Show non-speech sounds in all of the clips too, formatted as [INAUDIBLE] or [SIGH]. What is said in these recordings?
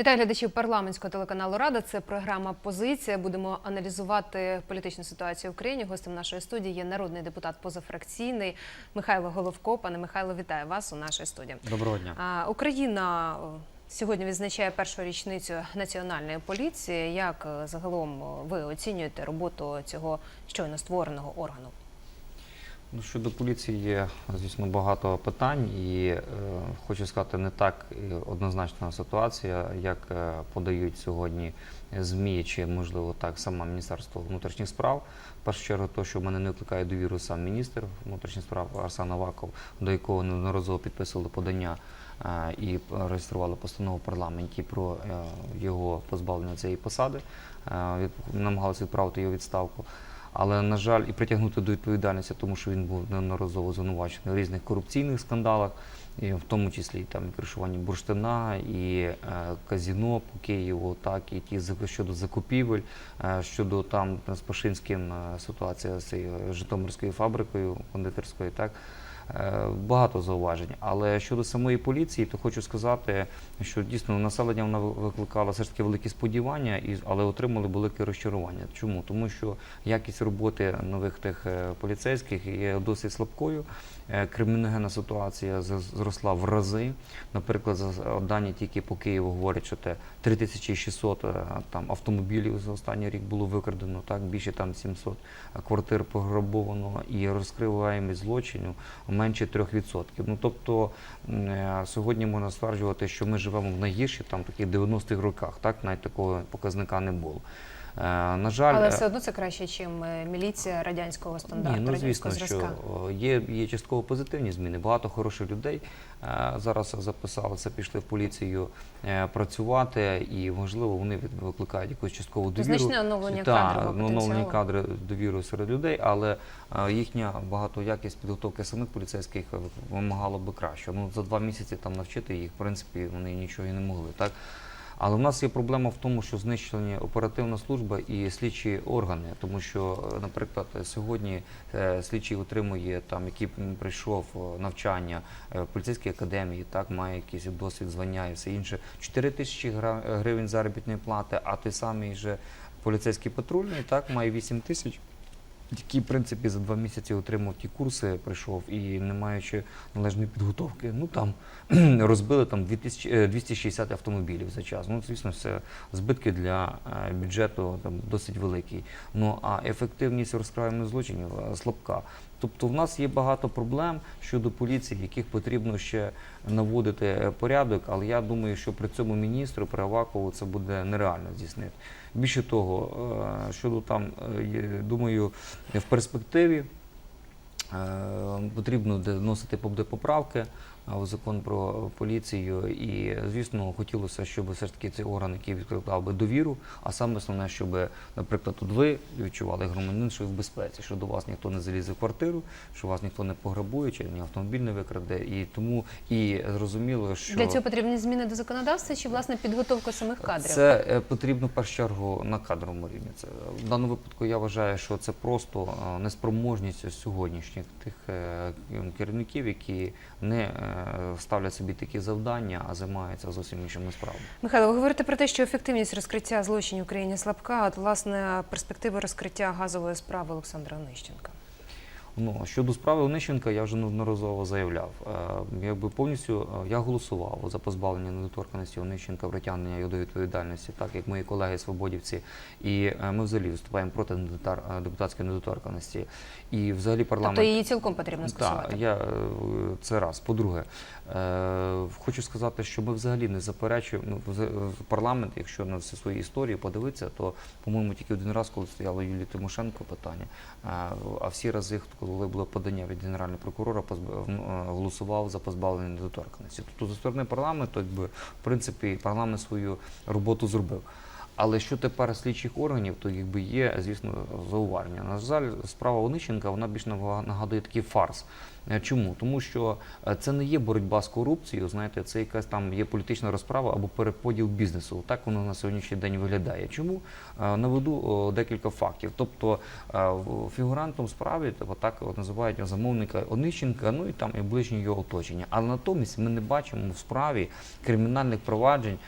Вітаю глядачів парламентського телеканалу Рада. Це програма Позиція. Будемо аналізувати політичну ситуацію в Україні. Гостем нашої студії є народний депутат позафракційний Михайло Головко. Пане Михайло, вітаю вас у нашій студії. Доброго дня. Україна сьогодні відзначає першу річницю національної поліції. Як е, загалом ви оцінюєте роботу цього щойно створеного органу? Ну, щодо поліції є, звісно, багато питань, і е, хочу сказати, не так однозначна ситуація, як е, подають сьогодні ЗМІ, чи можливо так саме Міністерство внутрішніх справ. В першу чергу, то, що в мене не викликає довіру сам міністр внутрішніх справ Арсен Аваков, до якого неодноразово підписували подання е, і реєстрували постанову в парламенті про е, його позбавлення цієї посади, е, намагалися відправити його відставку. Але на жаль, і притягнути до відповідальності, тому що він був неодноразово звинувачений в різних корупційних скандалах, в тому числі там і кришування бурштина, і е, казіно по Києву, так і ті щодо закупівель, е, щодо там з Пашинським е, ситуація з Житомирською фабрикою кондитерською, так. Е, Багато зауважень, але щодо самої поліції, то хочу сказати, що дійсно населення вона викликала все ж таки великі сподівання, але отримали велике розчарування. Чому? Тому що якість роботи нових тих е, поліцейських є досить слабкою. Е, Криміногенна ситуація зросла в рази. Наприклад, за дані тільки по Києву говорять, що те 3600 е, там автомобілів за останній рік було викрадено, так більше там 700 квартир пограбовано і розкриваємість злочинів менше 3%. Ну тобто е, сьогодні можна стверджувати, що ми живемо в найгірші там таких 90-х роках, так навіть такого показника не було. Е, На жаль, Але е, все одно це краще, ніж міліція радянського стандарту, ні, ну звісно, зразка. о, є, є частково позитивні зміни. Багато хороших людей е, зараз записалися, пішли в поліцію е, працювати, і можливо вони викликають якусь часткову довіру. Значне оновлення Так, кадрового оновлені кадри довіру серед людей, але е, їхня багатоякість підготовки самих поліцейських е, вимагала би краще. Ну за два місяці там навчити їх, в принципі, вони нічого і не могли. Так. Але в нас є проблема в тому, що знищені оперативна служба і слідчі органи, тому що, е, наприклад, сьогодні е, слідчий отримує там, який прийшов е, навчання в поліцейській академії, так має якийсь досвід, звання і все інше. 4 тисячі гривень заробітної плати, а той самий же поліцейський патрульний так має 8 тисяч. Який, в принципі, за два місяці отримав ті курси, прийшов і не маючи належної підготовки, ну там [CLEARS THROAT] розбили там 2000, е, 260 автомобілів за час. Ну, звісно, це збитки для е, бюджету там досить великі. Ну а ефективність розкраєних злочинів е, слабка. Тобто в нас є багато проблем щодо поліції, яких потрібно ще наводити е, порядок, але я думаю, що при цьому міністру, при це буде нереально здійснити. Більше того, е, щодо там, е, думаю, в перспективі потрібно де- вносити поправки у закон про поліцію. І, звісно, хотілося, щоб все ж таки цей орган, який відкликав би довіру, а саме основне, щоб, наприклад, тут ви відчували громадянин, що ви в безпеці, що до вас ніхто не залізе в квартиру, що вас ніхто не пограбує, чи ні автомобіль не викраде. І тому і зрозуміло, що Для цього потрібні зміни до законодавства чи власне підготовка самих кадрів? це е, потрібно в першу чергу на кадровому рівні. Це в даному випадку я вважаю, що це просто е, неспроможність сьогоднішніх тих е, керівників, які не ставлять собі такі завдання, а займаються зовсім іншими справами. Михайло, ви говорите про те, що ефективність розкриття злочинів в Україні слабка. От власне перспективи розкриття газової справи Олександра Онищенка. Ну щодо справи Онищенка, я вже неодноразово заявляв. Е, якби повністю е, я голосував за позбавлення недоторканості Онищенка, притягнення його до відповідальності, так як мої колеги свободівці, і е, ми взагалі виступаємо проти депутатської недоторканості. І взагалі парламент Тобто її цілком потрібно скасувати. Так, я це раз. По-друге, хочу сказати, що ми взагалі не заперечуємо ну, в- парламент, якщо на всю свою історію подивитися, то по-моєму тільки один раз, коли стояло Юлії Тимошенко питання. А всі рази, коли було подання від генерального прокурора, ну, е, голосував за позбавлення недоторканності. Тобто, зі сторони парламенту, якби в принципі, парламент свою роботу зробив. Але що тепер слідчих органів, то якби є, звісно, зауваження. На жаль, справа Онищенка вона більш нага- нагадує такий фарс. Е, Чому? Тому що е, це не є боротьба з корупцією, знаєте, це якась там є політична розправа або переподіл бізнесу. Так воно на сьогоднішній день виглядає. Чому? Е, Наведу декілька фактів. Тобто фігурантом справі, тобто так називають замовника Онищенка, ну і там і ближнє його оточення. Але натомість ми не бачимо в справі кримінальних проваджень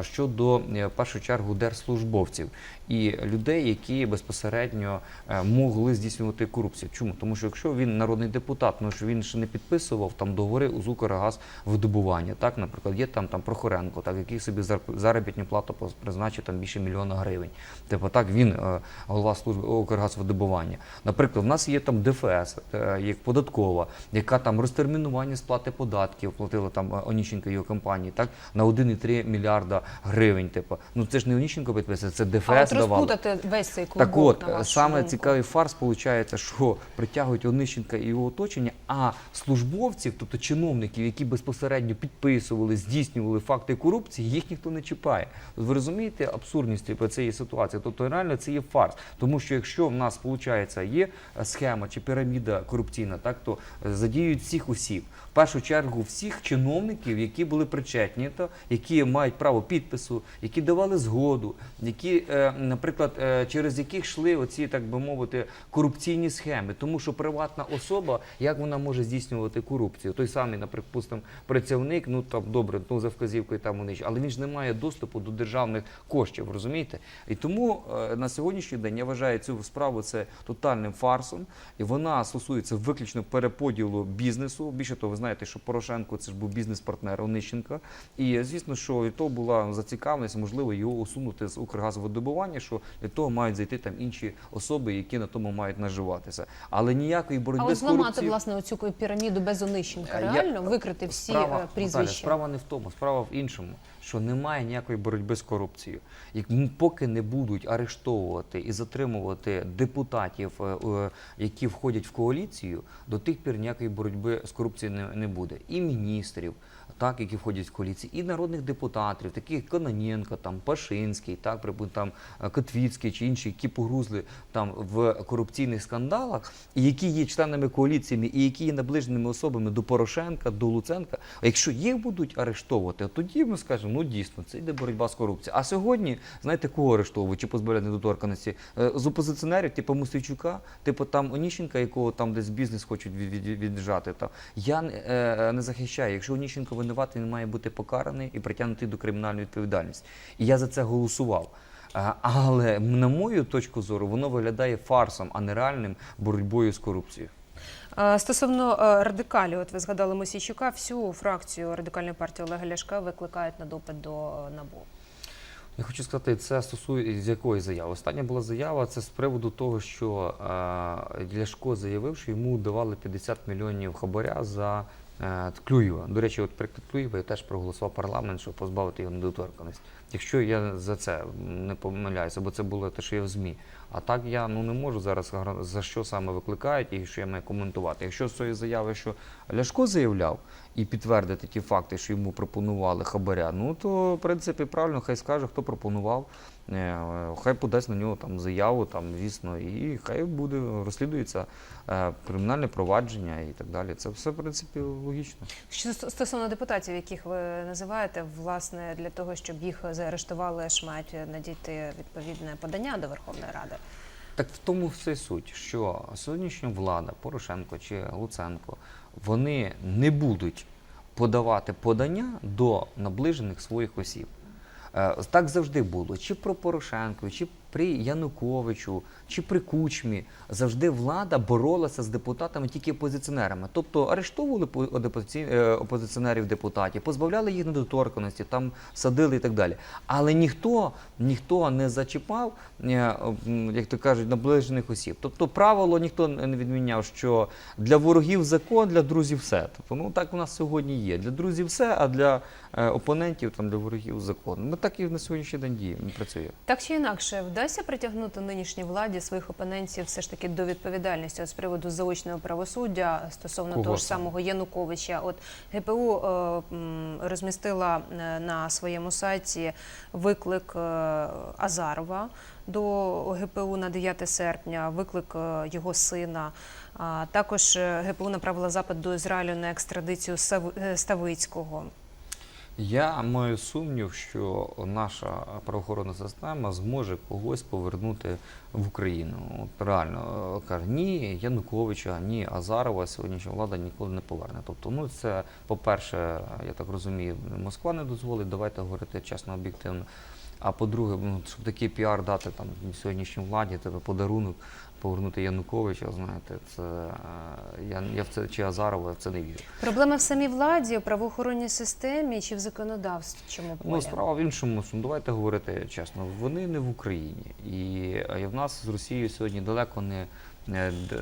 щодо в першу чергу держслужбовців і людей, які безпосередньо могли здійснювати корупцію. Чому? Тому що якщо він народний депутат, ну що він ще не підписував там договори з Укргазвидобування, так, наприклад, є там там Прохоренко, так який собі зар- заробітну плату призначив там більше мільйона гривень. Типу так він е, голова служби Укргазвидобування. Наприклад, в нас є там ДФС, е, як податкова, яка там розтермінування сплати податків платила там е, Оніщенко і його компанії, так на 1,3 мільярда гривень. Типу, ну це ж не Оніщенко підписує, це ДФС А от давало. весь цей клубок, Так от, е, саме думку. цікавий фарс виходить, що притягують Онищенка і його оточення, а службовців, тобто чиновників, які безпосередньо підписували, здійснювали факти корупції, їх ніхто не чіпає. Ви розумієте абсурдність цієї ситуації? Тобто реально це є фарс. Тому що якщо в нас виходить є е, схема чи піраміда корупційна, так то е, задіють всіх осіб. В першу чергу всіх чиновників, які були причетні, то які мають право підпису, які давали згоду, які, е, наприклад, через яких йшли оці, так би мовити, корупційні схеми. Тому що приватна особа, як вона може здійснювати корупцію? Той самий, наприклад, працівник, ну там добре, ну за вказівкою там вони, але він ж не має доступу до державних коштів, розумієте? І тому е, на сьогоднішній день я вважаю цю справу це тотальним фарсом, і вона стосується виключно переподілу бізнесу. Більше того, ви знаєте, що Порошенко це ж був бізнес-партнер Онищенка. І звісно, що від того була зацікавленість, можливо, його усунути з Укргазвидобування, що для того мають зайти там інші особи, які на тому мають наживатися. Але ніякої боротьби от з корупцією. власне, оцю піраміду без Онищенка, Е, я- реально викрити всі Справа, прізвища? Наталя, справа не в тому, справа в іншому, що немає ніякої боротьби з корупцією. Як поки не будуть арештовувати і затримувати депутатів, е, е, які входять в коаліцію, до тих пір ніякої боротьби з корупцією не буде. І міністрів, так, які входять в коаліцію, і народних депутатів, таких як Кононенко, там Пашинський, так, припу- там е, Котвіцький чи інші, які погрузли там в корупційних скандалах, і які є членами коаліціями, і які є наближеними особами до Порошенка, до Луценка. А якщо їх будуть арештовувати, тоді ми скажемо, ну дійсно, це йде боротьба з корупцією. А сьогодні, знаєте, кого арештовують чи позбавляють недоторканості? Е, З опозиціонерів, типу Мусичука, типу там Оніщенка, якого там десь бізнес хочуть від, від, віджати. Там. Я е, не захищаю. Якщо Оніщенко винуватий, він має бути покараний і притягнутий до кримінальної відповідальності. І я за це голосував. Але на мою точку зору воно виглядає фарсом, а не реальним боротьбою з корупцією. Стосовно е, радикалів, от ви згадали Мосійчука, всю фракцію радикальної партії Олега Ляшка викликають на допит до НАБУ. Я хочу сказати, це стосується з якої заяви. Остання була заява це з приводу того, що е, Ляшко заявив, що йому давали 50 мільйонів хабаря за Клюєва. До речі, от приклад Клюєва я теж проголосував парламент, щоб позбавити його недоторканості. Якщо я за це не помиляюся, бо це було те, що є в ЗМІ. А так я ну не можу зараз за що саме викликають і що я маю коментувати. Якщо з цієї заяви, що Ляшко заявляв і підтвердити ті факти, що йому пропонували хабаря, ну то в принципі правильно, хай скаже, хто пропонував. Е, Хай подасть на нього там заяву, там звісно, і хай буде розслідується е, кримінальне провадження і так далі. Це все в принципі логічно. Що стосовно депутатів, яких ви називаєте, власне, для того, щоб їх заарештували, ж мають надійти відповідне подання до Верховної Ради. Так в тому все суть, що сьогоднішня влада, Порошенко чи Луценко, вони не будуть подавати подання до наближених своїх осіб. Е, Так завжди було. Чи про Порошенко, чи при Януковичу, чи при Кучмі. Завжди влада боролася з депутатами тільки опозиціонерами. Тобто арештовували е, опозиціонерів депутатів, позбавляли їх недоторканості, там садили і так далі. Але ніхто, ніхто не зачіпав, е, як то кажуть, наближених осіб. Тобто правило ніхто не відміняв, що для ворогів закон, для друзів все. Тобто, ну так у нас сьогодні є. Для друзів все, а для е, опонентів, там для ворогів закон. Ми так і на сьогоднішній день діємо, працює. Так чи інакше, вдасться вдасться притягнути нинішній владі своїх опонентів все ж таки до відповідальності от з приводу заочного правосуддя стосовно Кого того ж самого Януковича? От ГПУ е, розмістила е, на своєму сайті виклик е, Азарова до ГПУ на 9 серпня, виклик е, його сина. А також е, ГПУ направила запит до Ізраїлю на екстрадицію Сав- е, Ставицького. Я маю сумнів, що наша правоохоронна система зможе когось повернути в Україну. От реально е, каже, ні Януковича, ні Азарова сьогоднішня влада ніколи не поверне. Тобто, ну це, по-перше, я так розумію, Москва не дозволить, давайте говорити чесно, об'єктивно. А по-друге, ну, щоб такий піар дати там сьогоднішній владі, тебе подарунок повернути Януковича, знаєте, це е, я, я в це чи Азарова я в це не вірю. Проблема в самій владі, в правоохоронній системі чи в законодавчому полі? Ну, справа в іншому, що давайте говорити чесно, вони не в Україні. І е, в нас з Росією сьогодні далеко не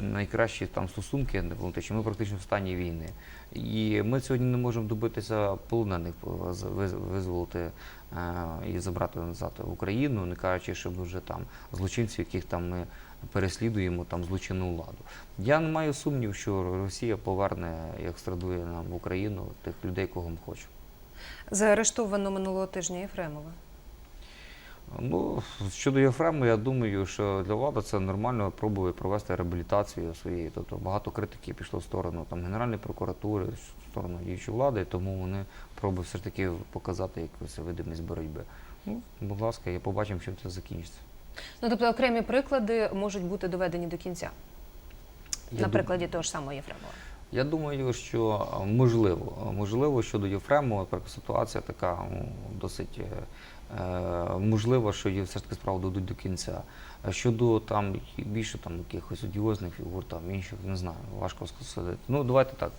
найкращі там стосунки дипломатичні. Ми практично в стані війни. І ми сьогодні не можемо добитися полонених визволити е, і забрати назад в Україну, не кажучи, щоб вже там злочинців, яких там ми переслідуємо, там злочинну владу. Я не маю сумнів, що Росія поверне і екстрадує нам в Україну тих людей, кого ми хочемо. Заарештовано минулого тижня Єфремова. Ну, щодо Єфрему, я думаю, що для влади це нормально пробує провести реабілітацію своєї. Тобто багато критики пішло в сторону там, Генеральної прокуратури, в сторону діючої влади, тому вони пробують все ж таки показати якусь видимість боротьби. Ну, будь ласка, я побачимо, чим це закінчиться. Ну тобто окремі приклади можуть бути доведені до кінця. Я на дум- прикладі того ж самого Єфремова. Я думаю, що можливо, можливо, щодо Єфрему, ситуація така ну, досить е, можлива, що її все ж таки справу дадуть до кінця. А Щодо там більше там якихось одіозних фігур, там інших, не знаю, важко сказати. Ну давайте так.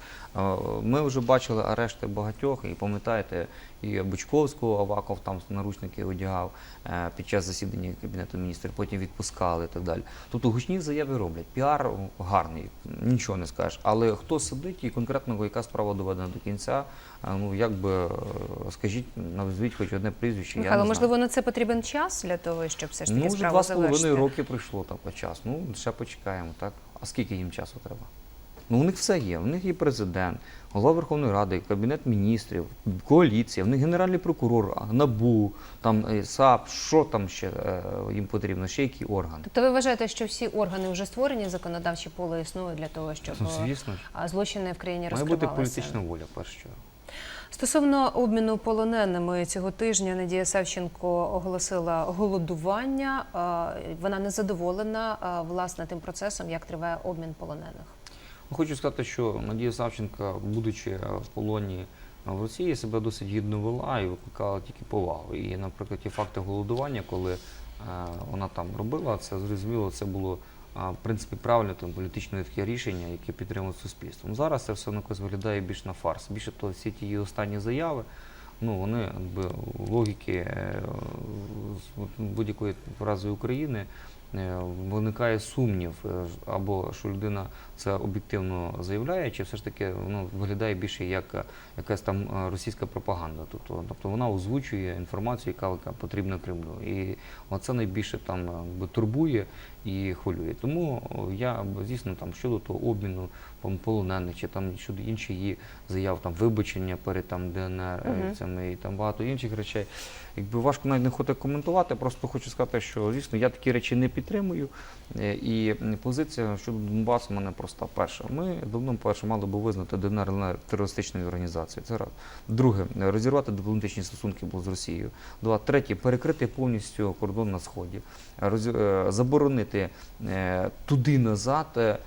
Ми вже бачили арешти багатьох, і пам'ятаєте, і Бучковського Аваков там наручники одягав е, під час засідання кабінету міністрів, потім відпускали і так далі. Тобто гучні заяви роблять. Піар гарний, нічого не скажеш. Але хто сидить і конкретно яка справа доведена до кінця, ну як би е, скажіть, назвіть хоч одне прізвище. я не можливо, знаю. на це потрібен час для того, щоб все ж таки Ну, вже справу два з половиною роки пройшло так по час. Ну, ще почекаємо, так? А скільки їм часу треба? Ну, у них все є. У них є президент, голова Верховної Ради, Кабінет міністрів, коаліція, в них генеральний прокурор, НАБУ, там е, САП, що там ще е, їм потрібно, ще які органи. Тобто ви вважаєте, що всі органи вже створені, законодавче поле існує для того, щоб Ну, звісно. а, злочини в країні Має бути політична воля, чергу. Стосовно обміну полоненими цього тижня Надія Савченко оголосила голодування. Вона не задоволена власне тим процесом, як триває обмін полонених. Хочу сказати, що Надія Савченка, будучи в полоні в Росії, себе досить гідно вела і викликала тільки повагу. І, наприклад, ті факти голодування, коли вона там робила, це зрозуміло, це було в принципі правильне там політичне таке рішення, яке підтримує суспільство. Ну, Зараз це все ну, якось виглядає більш на фарс. Більше того, всі ті її останні заяви. Ну, вони якби, логіки е, будь-якої фрази України виникає сумнів, е, або що людина це об'єктивно заявляє, чи все ж таки воно виглядає більше як е, якась там е, російська пропаганда. Тобто, тобто вона озвучує інформацію, яка, яка потрібна Кремлю. І оце найбільше там е, турбує і хвилює. Тому я звісно там щодо того обміну пом- полонених, чи там щодо інших її заяв, там вибачення перед там ДНР е, Мгм. цими і там багато інших речей. Якби важко навіть не хоче коментувати, просто хочу сказати, що звісно я такі речі не підтримую. Е, І позиція щодо Донбасу в мене проста. Перша, ми давно перше мали би визнати ДНР терористичною організацією. Це раз. Друге, розірвати дипломатичні стосунки з Росією. Два, третє, перекрити повністю кордон на сході, Роз- е, заборонити е, туди назад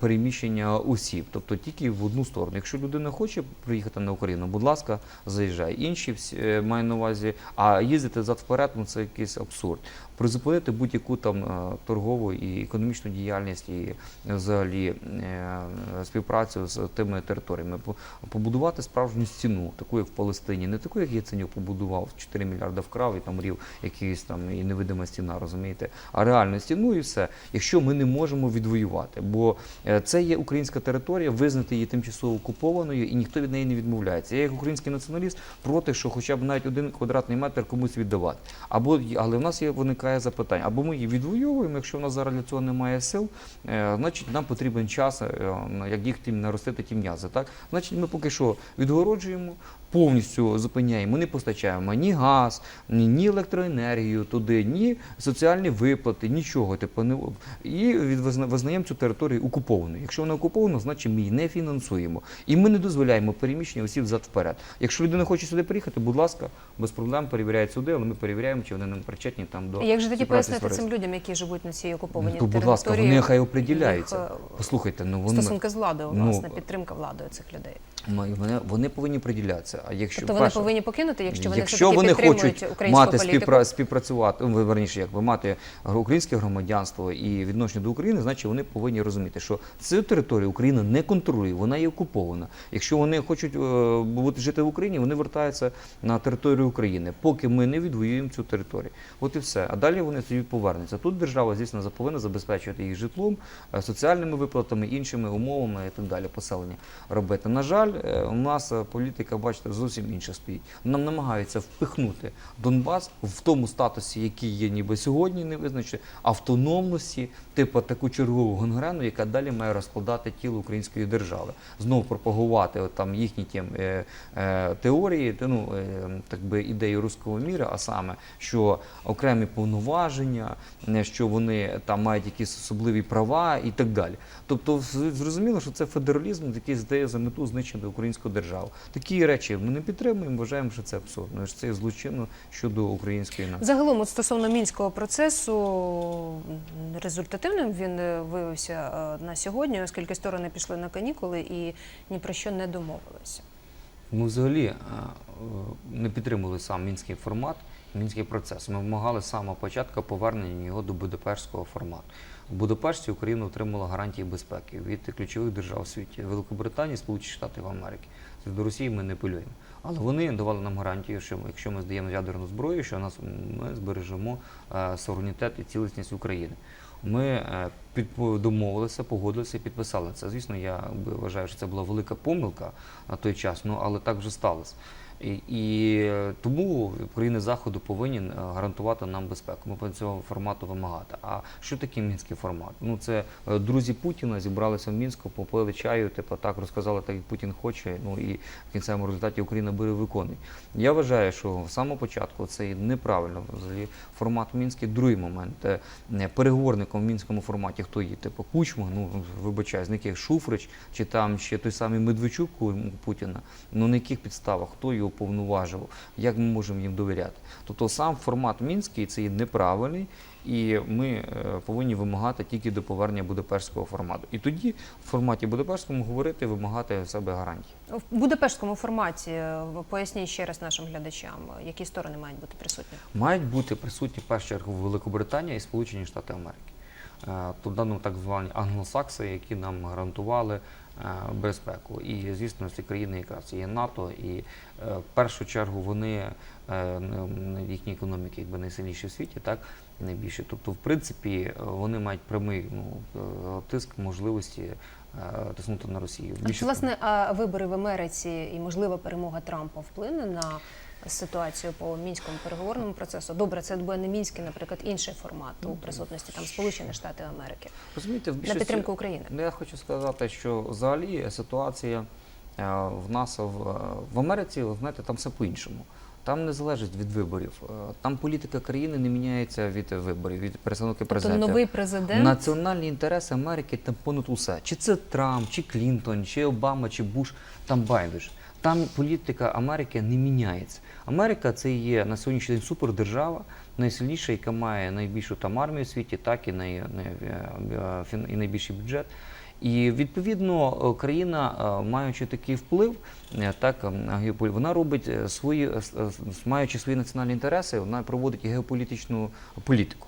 переміщення осіб, тобто тільки в одну сторону. Якщо людина хоче приїхати на Україну, будь ласка, заїжджай. Інші всі, маю на увазі, а їздити зад вперед, ну це якийсь абсурд. Призупинити будь-яку там там е, торгову і економічну діяльність, і взагалі е, співпрацю з тими територіями. По- Побудувати справжню стіну, таку як в Палестині, не таку, як Яценюк побудував 4 мільярди вкрав і там рів якийсь там і невидима стіна, розумієте, а реальну стіну і все, якщо ми не можемо відвоювати, бо е, це є українська територія, визнати її тимчасово окупованою, і ніхто від неї не відмовляється. Я як український націоналіст проти, що хоча б навіть один квадратний метр комусь віддавати. Або але в нас є виникає запитання, або ми її відвоюємо, якщо в нас зараз для цього немає сил, е, значить нам потрібен час, е, як їх тим наростити ті м'язи. Так, значить, ми поки що відгороджуємо. Повністю зупиняємо, не постачаємо ні газ, ні, ні електроенергію туди, ні соціальні виплати, нічого. Типу, не і визнаємо цю територію окупованою. Якщо вона окупована, значить ми її не фінансуємо. І ми не дозволяємо переміщення осіб взад вперед. Якщо людина хоче сюди приїхати, будь ласка, без проблем перевіряють суди, але ми перевіряємо, чи вони не причетні там до Як же тоді пояснити цим людям, які живуть на цій окупованій Ну, то, будь ласка, вони хай оприділяються. е, Послухайте, ну вони Стосунки з владою, ну, власне, підтримка владою цих людей. Вони, вони повинні приділятися. А якщо Тобто вони перше- повинні покинути, якщо вони Якщо вони хочуть українську мати політику. співпра... співпрацювати, ну, верніше, якби мати українське громадянство і відношення до України, значить вони повинні розуміти, що цю територію Україна не контролює, вона є окупована. Якщо вони хочуть е, бути жити в Україні, вони вертаються на територію України, поки ми не відвоюємо цю територію. От і все. А далі вони тоді повернуться. Тут держава, звісно, повинна забезпечувати їх житлом, е, соціальними виплатами, іншими умовами і так далі. Поселення робити. На жаль, е, у нас е, політика, бачите, зовсім інша стоїть. Нам намагаються впихнути Донбас в тому статусі, який є ніби сьогодні, не визначити автономності, типу таку чергову гонгрену, яка далі має розкладати тіло української держави, знову пропагувати от там їхні ті, е, е, теорії, те, ну е, так би ідеї руського міра, а саме що окремі повноваження, е, що вони там мають якісь особливі права і так далі. Тобто, зрозуміло, що це федералізм, який здає за мету знищити українську державу. Такі речі ми не підтримуємо, вважаємо, що це абсурдно, що це злочинно щодо української нації. Загалом, от стосовно мінського процесу, результативним він е, виявився е, на сьогодні, оскільки сторони пішли на канікули і ні про що не домовилися. Ми взагалі е, не підтримували сам мінський формат, мінський процес. Ми вимагали з самого початку повернення його до Будапештського формату. У Будапешті Україна отримала гарантії безпеки від ключових держав у світі Великобританії, Сполучені Штати Америки. До Росії ми не апелюємо. Але вони давали нам гарантію, що якщо ми здаємо ядерну зброю, що нас ми збережемо е, суверенітет і цілісність України. Ми е, домовилися, погодилися і підписали це. Звісно, я вважаю, що це була велика помилка на той час, ну але так вже сталося. І, е, тому країни заходу повинні е, гарантувати нам безпеку. Ми по цього формату вимагати. А що таке мінський формат? Ну це е, друзі Путіна зібралися в мінську, попили чаю, типу так розказали, так як Путін хоче. Ну і в кінцевому результаті Україна бере виконує. Я вважаю, що з самого початку це неправильно взагалі формат мінський. Другий момент переговорником в мінському форматі, хто є, типу Кучма, ну вибачаю, з яких Шуфрич чи там ще той самий Медведчук у Путіна. Ну на яких підставах, хто його повноважив, як ми можемо їм довіряти? Тобто сам формат мінський це є неправильний. І ми е, повинні вимагати тільки до повернення Будапештського формату. І тоді в форматі Будапештському говорити, вимагати себе гарантії. В Будапештському форматі е, поясніть ще раз нашим глядачам, які сторони мають бути присутні. Мають бути присутні в першу чергу Великобританія і Сполучені Штати Америки. Туди ну, так звані англосакси, які нам гарантували безпеку. І звісно, ці країни якраз є НАТО, і е, в першу чергу вони е, їхні економіки якби найсильніші в світі, так найбільше. Тобто, в принципі, е, вони мають прямий ну, е, тиск можливості е, тиснути на Росію. А, Більше власне, а вибори в Америці і можлива перемога Трампа вплине на ситуацію по мінському переговорному процесу? Добре, це буде не мінський, наприклад, інший формат у присутності там Сполучених Штатів Америки розумієте, в на підтримку України. Ну, я хочу сказати, що взагалі ситуація е, в нас в, в Америці, знаєте, там все по-іншому. Там не залежить від виборів. Е, Там політика країни не міняється від виборів, від перестановки Тобто президента. новий президент Національні інтереси Америки там понад усе. Чи це Трамп, чи Клінтон, чи Обама, чи Буш, там байдуже. Там політика Америки не міняється. Америка це є на сьогоднішній день супердержава, найсильніша, яка має найбільшу там армію у світі, так і, най, е, і найбільший бюджет. І відповідно е, країна, е, маючи такий вплив, так е, вона робить свої, маючи свої національні інтереси, вона проводить геополітичну політику.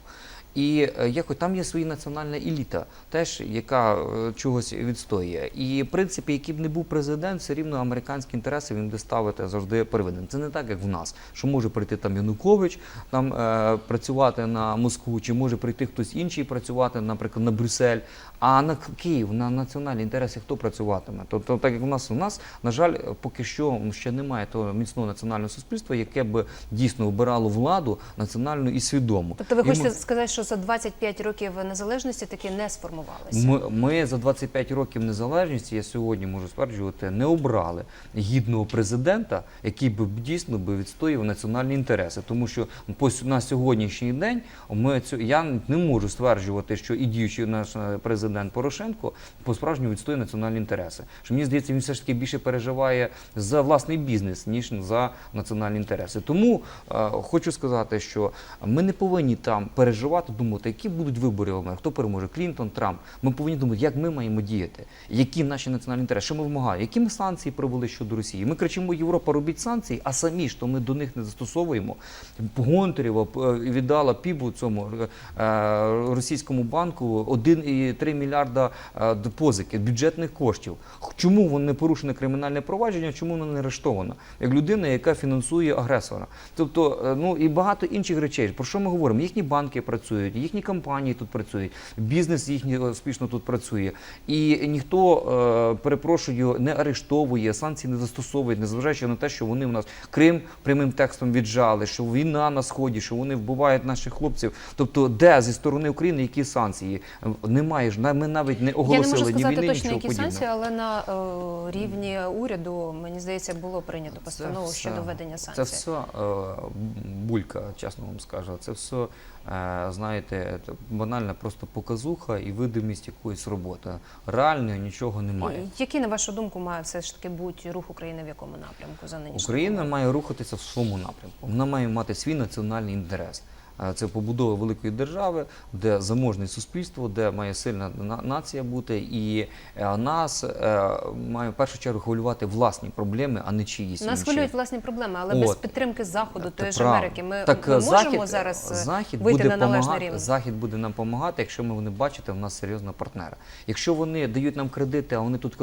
І е, якось там є своя національна еліта, теж яка е, чогось відстоює. І в принципі, який б не був президент, все рівно американські інтереси він буде ставити завжди первинним. Це не так, як в нас, що може прийти там Янукович, там е, працювати на Москву, чи може прийти хтось інший працювати, наприклад, на Брюссель. А на Київ, на національні інтереси хто працюватиме? Тобто, так як у нас у нас, на жаль, поки що ще немає того міцного національного суспільства, яке б дійсно обирало владу національну і свідому. Тобто ви І хочете сказати, що за 25 років незалежності таки не сформувалися? ми, ми за 25 років незалежності, я сьогодні можу стверджувати, не обрали гідного президента, який би дійсно би відстоював національні інтереси. Тому що на сьогоднішній день ми цю я не можу стверджувати, що і діючий наш е, президент Порошенко по справжньому відстоює національні інтереси. Що мені здається, він все ж таки більше переживає за власний бізнес ніж за національні інтереси. Тому е, хочу сказати, що ми не повинні там переживати, думати, які будуть вибори в Америці, хто переможе, Клінтон, Трамп. Ми повинні думати, як ми маємо діяти, які наші національні інтереси, що ми вимагаємо, які ми санкції провели щодо Росії. Ми кричимо, Європа, робіть санкції, а самі ж то ми до них не застосовуємо. Гонтарєва е, віддала пібу цьому е, російському банку 1,3 мільярда е, позики бюджетних коштів. Чому воно не порушене кримінальне провадження? Чому воно не арештовано? Як людина, яка фінансує агресора. Тобто, е, ну і багато інших речей. Про що ми говоримо? Їхні банки працюють, їхні компанії тут працюють, бізнес їхній успішно тут працює. І ніхто, е, перепрошую, не арештовує, санкції не застосовує, незважаючи на те, що вони у нас Крим прямим текстом віджали, що війна на сході, що вони вбивають наших хлопців. Тобто, де зі сторони України які санкції? Немає ж, ми навіть не Я не оголосили можу ні сказати точно, які подібного. санкції, але на е, рівні уряду, мені здається, було прийнято постанову щодо введення санкцій. Це все е, булька, чесно вам скажу. Це все, е, знаєте, це банальна просто показуха і видимість якоїсь роботи. Реально нічого немає. Які Який, на вашу думку, має все ж таки бути рух України в якому напрямку за нинішньою Україна має рухатися в своєму напрямку. Вона має мати свій національний інтерес. Е, Це побудова великої держави, де заможне суспільство, де має сильна нація бути, і е, нас е, має в першу чергу хвилювати власні проблеми, а не чиїсь Нас хвилюють власні проблеми, але без підтримки заходу, тої ж. Америки, ми, так, ми е, можемо зараз захід вийти буде на належний помагати, рівень. Захід буде нам допомагати, якщо ми вони бачите, в нас серйозного партнера. Якщо вони дають нам кредити, а вони тут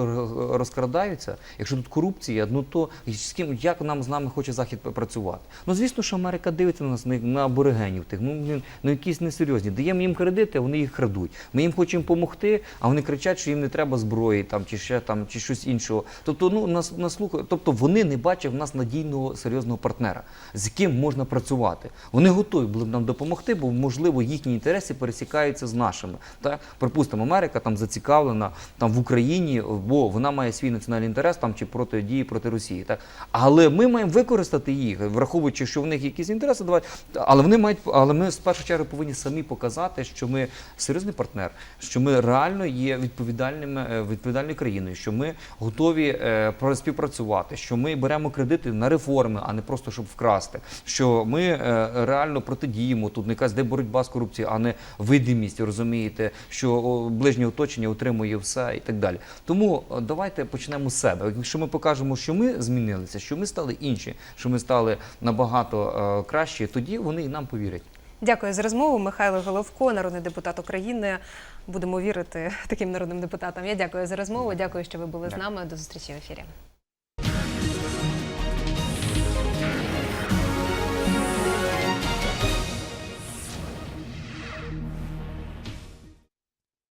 розкрадаються, якщо тут корупція, ну то з ким як нам з нами хоче захід працювати? Ну звісно, що Америка дивиться на нас на, на аборигенів тих. Ну блін, ну якісь несерйозні. Даємо їм кредити, вони їх крадуть. Ми їм хочемо допомогти, а вони кричать, що їм не треба зброї там чи ще там чи щось іншого. Тобто, ну нас наслухає, тобто вони не бачать в нас надійного серйозного партнера, з яким можна працювати. Вони готові були б нам допомогти, бо можливо їхні інтереси пересікаються з нашими. Так, припустимо, Америка там зацікавлена там в Україні, бо вона має свій національний інтерес там чи проти дії проти Росії. Так, але ми маємо використати їх, враховуючи, що в них якісь інтереси, давати, але вони мають, але ми в першу чергу повинні самі показати, що ми серйозний партнер, що ми реально є відповідальними е, відповідальною країною, що ми готові е, співпрацювати, що ми беремо кредити на реформи, а не просто щоб вкрасти. Що ми е, реально протидіємо тут не якась де боротьба з корупцією, а не видимість, розумієте, що ближнє оточення отримує все і так далі. Тому давайте почнемо з себе. Якщо ми покажемо, що ми змінилися, що ми стали інші, що ми стали набагато е, кращі, тоді вони і нам повірять. Дякую за розмову. Михайло Головко, народний депутат України. Будемо вірити таким народним депутатам. Я дякую за розмову. Дякую, що ви були з нами. До зустрічі в ефірі.